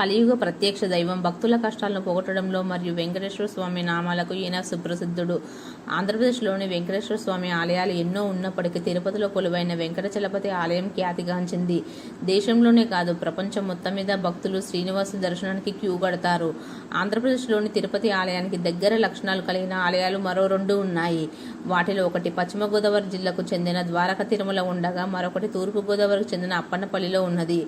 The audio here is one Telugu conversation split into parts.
కలియుగ ప్రత్యక్ష దైవం. భక్తుల కష్టాలను పోగొట్టడంలో మరియు వెంకటేశ్వర స్వామి నామాలకు ఈయన సుప్రసిద్ధుడు. ఆంధ్రప్రదేశ్లోని వెంకటేశ్వర స్వామి ఆలయాలు ఎన్నో ఉన్నప్పటికీ తిరుపతిలో కొలువైన వెంకటచలపతి ఆలయం ఖ్యాతిగాంచింది. దేశంలోనే కాదు ప్రపంచం మొత్తం మీద భక్తులు శ్రీనివాసు దర్శనానికి క్యూ కడతారు. ఆంధ్రప్రదేశ్లోని తిరుపతి ఆలయానికి దగ్గర లక్షణాలు కలిగిన ఆలయాలు మరో రెండు ఉన్నాయి. వాటిలో ఒకటి పశ్చిమ గోదావరి జిల్లాకు చెందిన ద్వారక తిరుమల ఉండగా మరొకటి తూర్పు గోదావరికి చెందిన అప్పన్నపల్లిలో ఉన్నది.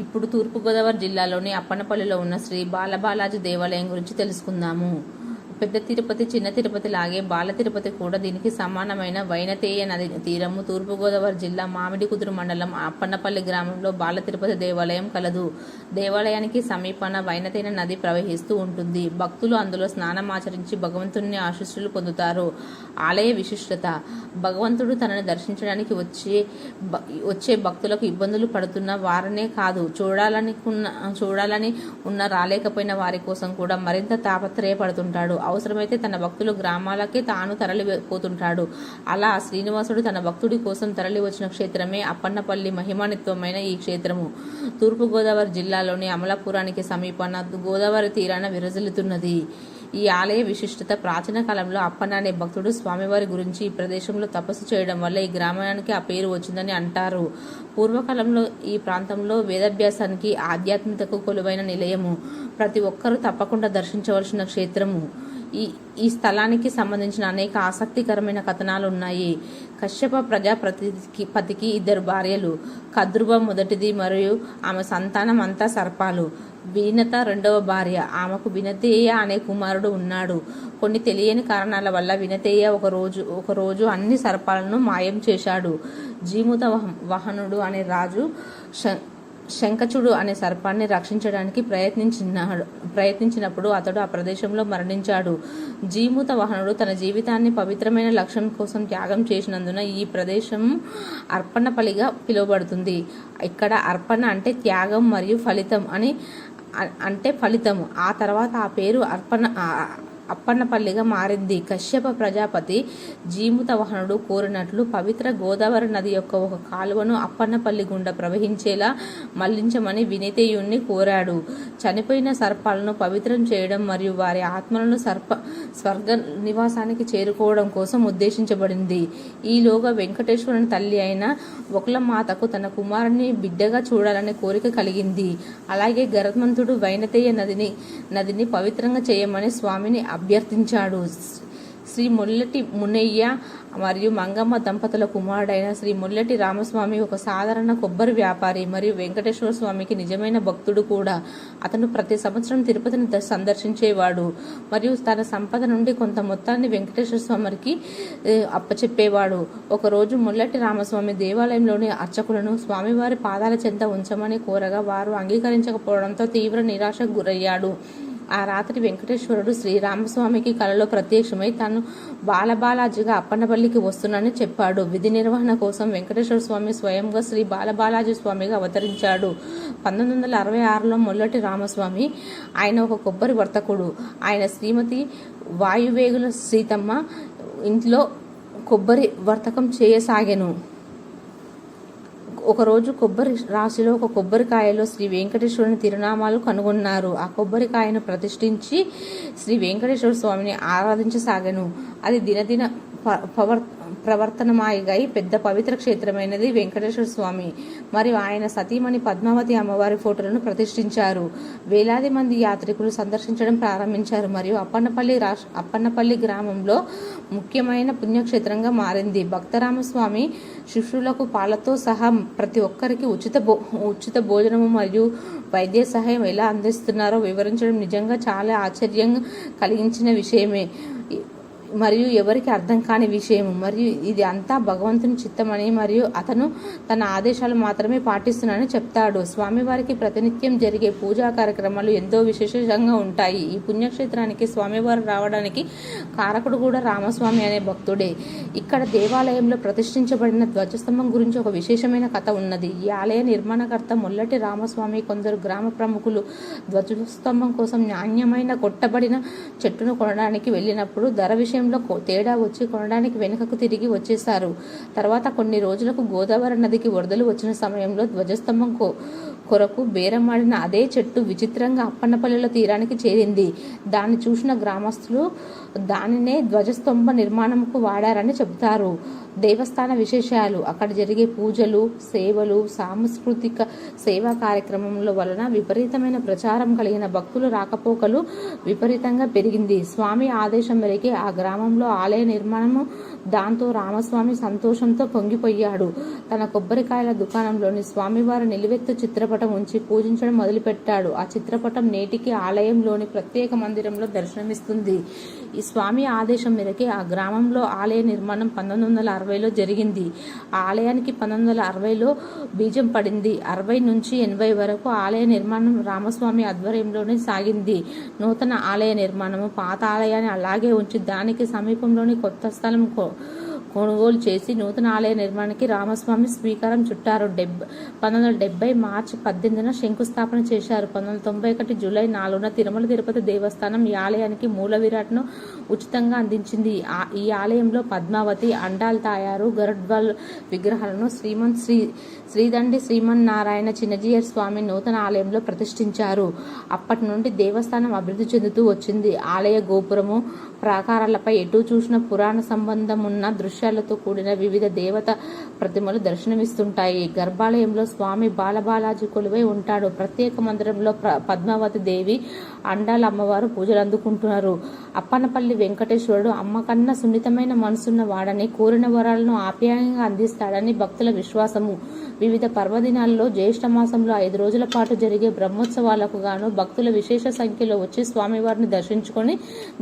ఇప్పుడు తూర్పుగోదావరి జిల్లాలోని అప్పనపల్లిలో ఉన్న శ్రీ బాలబాలాజీ దేవాలయం గురించి తెలుసుకుందాము. పెద్ద తిరుపతి చిన్న తిరుపతి లాగే బాల తిరుపతి కూడా దీనికి సమానమైన వైనతేయ నది తీరము. తూర్పుగోదావరి జిల్లా మామిడికుదురు మండలం అప్పన్నపల్లి గ్రామంలో బాల తిరుపతి దేవాలయం కలదు. దేవాలయానికి సమీపాన వైనతేన నది ప్రవహిస్తూ ఉంటుంది. భక్తులు అందులో స్నానం ఆచరించి భగవంతుని ఆశీస్సులు పొందుతారు. ఆలయ విశిష్టత. భగవంతుడు తనని దర్శించడానికి వచ్చే వచ్చే భక్తులకు ఇబ్బందులు పడుతున్న వారనే కాదు. చూడాలనుకున్న చూడాలని ఉన్న రాలేకపోయిన వారి కోసం కూడా మరింత తాపత్రయపడుతుంటాడు. అవసరమైతే తన భక్తులు గ్రామాలకే తాను తరలిపోతుంటాడు. అలా శ్రీనివాసుడు తన భక్తుడి కోసం తరలి వచ్చిన క్షేత్రమే అప్పన్నపల్లి మహిమానిత్వమైన ఈ క్షేత్రము. తూర్పుగోదావరి జిల్లాలోని అమలాపురానికి సమీపాన గోదావరి తీరాన విరజిల్లుతున్నది. ఈ ఆలయ విశిష్టత ప్రాచీన కాలంలో అప్పన్న అనే భక్తుడు స్వామివారి గురించి ఈ ప్రదేశంలో తపస్సు చేయడం వల్ల ఈ గ్రామానికి ఆ పేరు వచ్చిందని అంటారు. పూర్వకాలంలో ఈ ప్రాంతంలో వేదాభ్యాసానికి ఆధ్యాత్మికకు కొలువైన నిలయము. ప్రతి ఒక్కరూ తప్పకుండా దర్శించవలసిన క్షేత్రము. ఈ ఈ స్థలానికి సంబంధించిన అనేక ఆసక్తికరమైన కథనాలు ఉన్నాయి. కశ్యప ప్రజాప్రతికి పతికి ఇద్దరు భార్యలు కద్రువ మొదటిది మరియు ఆమె సంతానం అంతా సర్పాలు. వీనత రెండవ భార్య ఆమెకు వినతేయ అనే కుమారుడు ఉన్నాడు. కొన్ని తెలియని కారణాల వల్ల వినతేయ ఒక రోజు ఒక రోజు అన్ని సర్పాలను మాయం చేశాడు. జీముత వహ- వాహనుడు అనే రాజు శంఖచుడు అనే సర్పాన్ని రక్షించడానికి ప్రయత్నించినాడు. ప్రయత్నించినప్పుడు అతడు ఆ ప్రదేశంలో మరణించాడు. జీమూత వాహనుడు తన జీవితాన్ని పవిత్రమైన లక్ష్యం కోసం త్యాగం చేసినందున ఈ ప్రదేశం అర్పణపలిగా పిలువబడుతుంది. ఇక్కడ అర్పణ అంటే త్యాగం మరియు ఫలితం అని అంటే ఫలితం ఆ తర్వాత ఆ పేరు అర్పణ అప్పన్నపల్లిగా మారింది. కశ్యప ప్రజాపతి జీముతవహనుడు కోరినట్లు పవిత్ర గోదావరి నది యొక్క ఒక కాలువను అప్పన్నపల్లి గుండా ప్రవహించేలా మళ్ళించమని వినితేయుణ్ణి కోరాడు. చనిపోయిన సర్పాలను పవిత్రం చేయడం మరియు వారి ఆత్మలను సర్ప స్వర్గ నివాసానికి చేరుకోవడం కోసం ఉద్దేశించబడింది. ఈలోగా వెంకటేశ్వరుని తల్లి అయిన ఒకలమాతకు తన కుమారుని బిడ్డగా చూడాలనే కోరిక కలిగింది. అలాగే గరత్మంతుడు వైనతేయ నదిని నదిని పవిత్రంగా చేయమని స్వామిని అభ్యర్థించాడు. శ్రీ ముల్లటి మునయ్య మరియు మంగమ్మ దంపతుల కుమారుడైన శ్రీ ముల్లటి రామస్వామి ఒక సాధారణ కొబ్బరి వ్యాపారి మరియు వెంకటేశ్వర స్వామికి నిజమైన భక్తుడు కూడా. అతను ప్రతి సంవత్సరం తిరుపతిని ద- సందర్శించేవాడు మరియు తన సంపద నుండి కొంత మొత్తాన్ని వెంకటేశ్వర స్వామికి అప్పచెప్పేవాడు. ఒకరోజు ముల్లటి రామస్వామి దేవాలయంలోని అర్చకులను స్వామివారి పాదాల చెంత ఉంచమని కోరగా వారు అంగీకరించకపోవడంతో తీవ్ర నిరాశకు గురయ్యాడు. ఆ రాత్రి వెంకటేశ్వరుడు శ్రీరామస్వామికి కలలో ప్రత్యక్షమై తాను బాలబాలాజీగా అప్పన్నపల్లికి వస్తున్నానని చెప్పాడు. విధి నిర్వహణ కోసం వెంకటేశ్వర స్వామి స్వయంగా శ్రీ బాలబాలాజీ స్వామిగా అవతరించాడు. పంతొమ్మిది వందల అరవై ఆరులో మొల్లటి రామస్వామి ఆయన ఒక కొబ్బరి వర్తకుడు. ఆయన శ్రీమతి వాయువేగుల సీతమ్మ ఇంట్లో కొబ్బరి వర్తకం చేయసాగాను. ఒకరోజు కొబ్బరి రాశిలో ఒక కొబ్బరికాయలో శ్రీ వెంకటేశ్వరుని తిరునామాలు కనుగొన్నారు. ఆ కొబ్బరికాయను ప్రతిష్ఠించి శ్రీ వెంకటేశ్వర స్వామిని ఆరాధించసాగను. అది దినదిన ప- పవర్ ప్రవర్తనమాయిగై పెద్ద పవిత్ర క్షేత్రమైనది వెంకటేశ్వర స్వామి. మరియు ఆయన సతీమణి పద్మావతి అమ్మవారి ఫోటోలను ప్రతిష్ఠించారు. వేలాది మంది యాత్రికులు సందర్శించడం ప్రారంభించారు. మరియు అప్పన్నపల్లి రాష్ అప్పన్నపల్లి గ్రామంలో ముఖ్యమైన పుణ్యక్షేత్రంగా మారింది. భక్తరామస్వామి శిష్యులకు పాలతో సహా ప్రతి ఒక్కరికి ఉచిత భో ఉచిత భోజనము మరియు వైద్య సహాయం ఎలా అందిస్తున్నారో వివరించడం నిజంగా చాలా ఆశ్చర్యం కలిగించిన విషయమే. మరియు ఎవరికి అర్థం కాని విషయం మరియు ఇది అంతా భగవంతుని చిత్తమని మరియు అతను తన ఆదేశాలు మాత్రమే పాటిస్తున్నానని చెప్తాడు. స్వామివారికి ప్రతినిత్యం జరిగే పూజా కార్యక్రమాలు ఎంతో విశేషంగా ఉంటాయి. ఈ పుణ్యక్షేత్రానికి స్వామివారు రావడానికి కారకుడు కూడా రామస్వామి అనే భక్తుడే. ఇక్కడ దేవాలయంలో ప్రతిష్ఠించబడిన ధ్వజస్తంభం గురించి ఒక విశేషమైన కథ ఉన్నది. ఈ ఆలయ నిర్మాణకర్త ముల్లటి రామస్వామి కొందరు గ్రామ ప్రముఖులు ధ్వజస్తంభం కోసం నాణ్యమైన కొట్టబడిన చెట్టును కొనడానికి వెళ్ళినప్పుడు ధర విషయం కొ- తేడా వచ్చి కొనడానికి వెనుకకు తిరిగి వచ్చేశారు. తర్వాత కొన్ని రోజులకు గోదావరి నదికి వరదలు వచ్చిన సమయంలో ధ్వజస్తంభం కొరకు బేరమాడిన అదే చెట్టు విచిత్రంగా అప్పన్నపల్లిలో తీరానికి చేరింది. దాన్ని చూసిన గ్రామస్తులు దానినే ధ్వజస్తంభ నిర్మాణంకు వాడారని చెబుతారు. దేవస్థాన విశేషాలు. అక్కడ జరిగే పూజలు సేవలు సాంస్కృతిక సేవా కార్యక్రమముల వలన విపరీతమైన ప్రచారం కలిగిన భక్తులు రాకపోకలు విపరీతంగా పెరిగింది. స్వామి ఆదేశం మేరకు ఆ గ్రామంలో ఆలయ నిర్మాణము దాంతో రామస్వామి సంతోషంతో పొంగిపోయాడు. తన కొబ్బరికాయల దుకాణంలోని స్వామివారి నిలువెత్తు చిత్రపటం ఉంచి పూజించడం మొదలుపెట్టాడు. ఆ చిత్రపటం నేటికి ఆలయంలోని ప్రత్యేక మందిరంలో దర్శనమిస్తుంది. ఈ స్వామి ఆదేశం మేరకే ఆ గ్రామంలో ఆలయ నిర్మాణం పంతొమ్మిది వందల అరవైలో జరిగింది. ఆలయానికి పంతొమ్మిది వందల అరవైలో బీజం పడింది. అరవై నుంచి ఎనభై వరకు ఆలయ నిర్మాణం రామస్వామి ఆధ్వర్యంలోనే సాగింది. నూతన ఆలయ నిర్మాణము పాత ఆలయాన్ని అలాగే ఉంచి దానికి సమీపంలోని కొత్త స్థలం కొనుగోలు చేసి నూతన ఆలయ నిర్మాణానికి రామస్వామి స్వీకారం చుట్టారు. డెబ్ పంతొమ్మిది వందల డెబ్బై మార్చి పద్దెనిమిదిన శంకుస్థాపన చేశారు. పంతొమ్మిది వందల తొంభై ఒకటి జూలై నాలుగున తిరుమల తిరుపతి దేవస్థానం ఈ ఆలయానికి మూల విరాట్ను ఉచితంగా అందించింది. ఈ ఆలయంలో పద్మావతి అండాల్ తాయారు గరుడ్వాల్ విగ్రహాలను శ్రీమన్ శ్రీ శ్రీదండి శ్రీమన్నారాయణ చిన్నజీయర్ స్వామి నూతన ఆలయంలో ప్రతిష్ఠించారు. అప్పటి నుండి దేవస్థానం అభివృద్ధి చెందుతూ వచ్చింది. ఆలయ గోపురము ప్రాకారాలపై ఎటు చూసిన పురాణ సంబంధం ఉన్న దృశ్యాలతో కూడిన వివిధ దేవత ప్రతిమలు దర్శనమిస్తుంటాయి. గర్భాలయంలో స్వామి బాలబాలాజీ కొలువై ఉంటాడు. ప్రత్యేక మందిరంలో పద్మావతి దేవి అండాల అమ్మవారు పూజలు అందుకుంటున్నారు. అప్పనపల్లి వెంకటేశ్వరుడు అమ్మ కన్నా సున్నితమైన మనసున్న వాడని కోరిన వరాలను ఆప్యాయంగా అందిస్తాడని భక్తుల విశ్వాసము. వివిధ పర్వదినాల్లో జ్యేష్ఠ మాసంలో ఐదు రోజుల పాటు జరిగే బ్రహ్మోత్సవాలకు గాను భక్తుల విశేష సంఖ్యలో వచ్చి స్వామివారిని దర్శించుకొని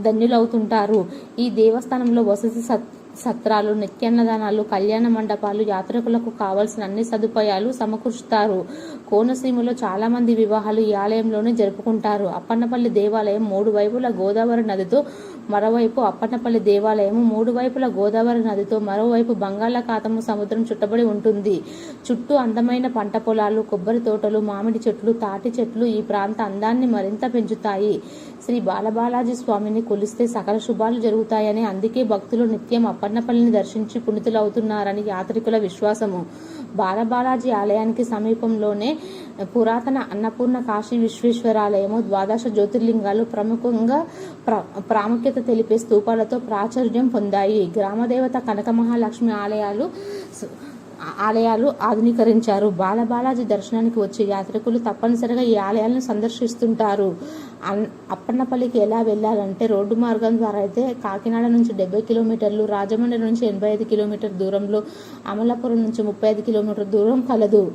ధన్యులవుతుంటారు. ఈ దేవస్థానంలో వసతి సత్ సత్రాలు నిత్యాన్నదానాలు కళ్యాణ మండపాలు యాత్రికులకు కావలసిన అన్ని సదుపాయాలు సమకూరుస్తారు. కోనసీమలో చాలామంది వివాహాలు ఈ ఆలయంలోనే జరుపుకుంటారు. అప్పన్నపల్లి దేవాలయం మూడు వైపుల గోదావరి నదితో మరోవైపు అప్పన్నపల్లి దేవాలయం మూడు వైపుల గోదావరి నదితో మరోవైపు బంగాళాఖాతము సముద్రం చుట్టబడి ఉంటుంది. చుట్టూ అందమైన పంట పొలాలు కొబ్బరి తోటలు మామిడి చెట్లు తాటి చెట్లు ఈ ప్రాంత అందాన్ని మరింత పెంచుతాయి. శ్రీ బాలబాలాజీ స్వామిని కొలిస్తే సకల శుభాలు జరుగుతాయని అందుకే భక్తులు నిత్యం అప్పన్నపల్లిని దర్శించి పుణితులవుతున్నారని యాత్రికుల విశ్వాసము. బాలబాలాజీ ఆలయానికి సమీపంలోనే పురాతన అన్నపూర్ణ కాశీ విశ్వేశ్వరాలయము ద్వాదశ జ్యోతిర్లింగాలు ప్రముఖంగా ప్రాముఖ్యత తెలిపే స్తూపాలతో ప్రాచుర్యం పొందాయి. గ్రామదేవత కనక మహాలక్ష్మి ఆలయాలు ఆలయాలు ఆధునీకరించారు. బాలబాలాజీ దర్శనానికి వచ్చే యాత్రికులు తప్పనిసరిగా ఈ ఆలయాలను సందర్శిస్తుంటారు. అన్- అప్పన్నపల్లికి ఎలా వెళ్ళాలంటే రోడ్డు మార్గం ద్వారా అయితే కాకినాడ నుంచి డెబ్బై కిలోమీటర్లు రాజమండ్రి నుంచి ఎనభై ఐదు కిలోమీటర్ దూరంలో అమలాపురం నుంచి ముప్పై ఐదు కిలోమీటర్ దూరం కలదు.